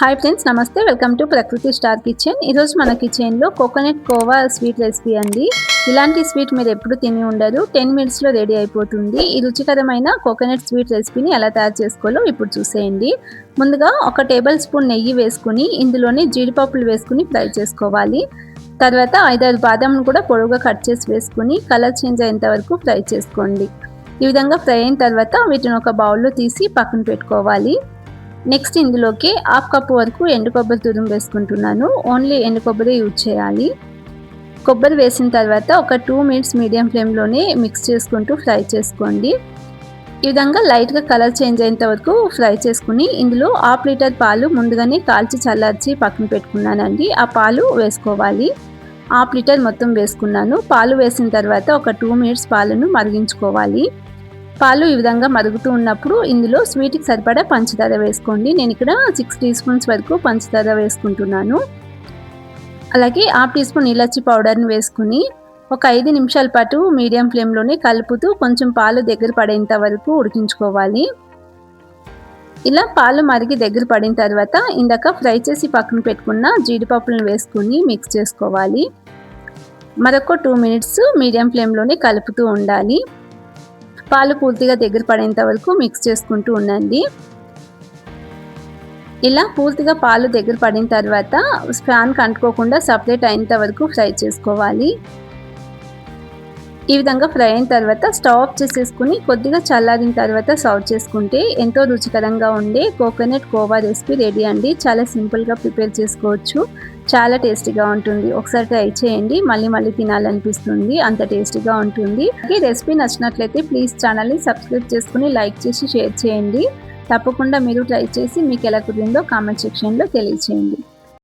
Hi friends నమస్తే. Welcome to Prakruthi star kitchen ఈరోజు మన కిచెన్లో కోకోనట్ కోవా స్వీట్ రెసిపీ అండి. ఇలాంటి స్వీట్ మీరు ఎప్పుడు తిని ఉండరు టెన్ మినిట్స్లో రెడీ అయిపోతుంది. ఈ రుచికరమైన కోకోనట్ స్వీట్ రెసిపీని ఎలా తయారు చేసుకోవాలో ఇప్పుడు చూసేయండి. ముందుగా ఒక టేబుల్ స్పూన్ నెయ్యి వేసుకుని ఇందులోనే జీడిపప్పులు వేసుకుని ఫ్రై చేసుకోవాలి. తర్వాత ఐదారు బాదంను కూడా పొడవుగా కట్ చేసి వేసుకుని కలర్ చేంజ్ అయ్యేంత వరకు ఫ్రై చేసుకోండి. ఈ విధంగా ఫ్రై అయిన తర్వాత వీటిని ఒక బౌల్లో తీసి పక్కన పెట్టుకోవాలి. నెక్స్ట్ ఇందులోకి హాఫ్ కప్ వరకు ఎండు కొబ్బరి తురుము వేసుకుంటున్నాను. ఓన్లీ ఎండు కొబ్బరి యూజ్ చేయాలి. కొబ్బరి వేసిన తర్వాత ఒక టూ మినిట్స్ మీడియం ఫ్లేమ్లోనే మిక్స్ చేసుకుంటూ ఫ్రై చేసుకోండి. ఈ విధంగా లైట్గా కలర్ చేంజ్ అయ్యేంత వరకు ఫ్రై చేసుకుని ఇందులో హాఫ్ లీటర్ పాలు ముందుగానే కాల్చి చల్లార్చి పక్కన పెట్టుకున్నానండి. ఆ పాలు వేసుకోవాలి. హాఫ్ లీటర్ మొత్తం వేసుకున్నాను. పాలు వేసిన తర్వాత ఒక టూ మినిట్స్ పాలను మరిగించుకోవాలి. పాలు ఈ విధంగా మరుగుతూ ఉన్నప్పుడు ఇందులో స్వీట్కి సరిపడా పంచదార వేసుకోండి. నేను ఇక్కడ సిక్స్ టీ స్పూన్స్ వరకు పంచదార వేసుకుంటున్నాను. అలాగే హాఫ్ టీ స్పూన్ ఇలాచి పౌడర్ని వేసుకుని ఒక ఐదు నిమిషాల పాటు మీడియం ఫ్లేమ్లోనే కలుపుతూ కొంచెం పాలు దగ్గర పడేంత వరకు ఉడికించుకోవాలి. ఇలా పాలు మరిగి దగ్గర పడిన తర్వాత ఇందాక ఫ్రై చేసి పక్కన పెట్టుకున్న జీడిపప్పులను వేసుకుని మిక్స్ చేసుకోవాలి. మరొక టూ మినిట్స్ మీడియం ఫ్లేమ్లోనే కలుపుతూ ఉండాలి. పాలు పూర్తిగా దగ్గర పడేంత వరకు మిక్స్ చేసుకుంటూ ఉండండి. ఇలా పూర్తిగా పాలు దగ్గర పడిన తర్వాత ఫ్యాన్ కంటుకోకుండా సపరేట్ అయినంత వరకు ఫ్రై చేసుకోవాలి. ఈ విధంగా ఫ్రై అయిన తర్వాత స్టవ్ ఆఫ్ చేసేసుకుని కొద్దిగా చల్లారిన తర్వాత సర్వ్ చేసుకుంటే ఎంతో రుచికరంగా ఉండే కోకోనట్ కోవా రెసిపీ రెడీ అండి. చాలా సింపుల్గా ప్రిపేర్ చేసుకోవచ్చు. చాలా టేస్టీగా ఉంటుంది. ఒకసారి ట్రై చేయండి. మళ్ళీ మళ్ళీ తినాలనిపిస్తుంది. అంత టేస్టీగా ఉంటుంది. ఈ రెసిపీ నచ్చినట్లయితే ప్లీజ్ ఛానల్ని సబ్స్క్రైబ్ చేసుకుని లైక్ చేసి షేర్ చేయండి. తప్పకుండా మీరు ట్రై చేసి మీకు ఎలా కుదిరిందో కామెంట్ సెక్షన్లో తెలియచేయండి.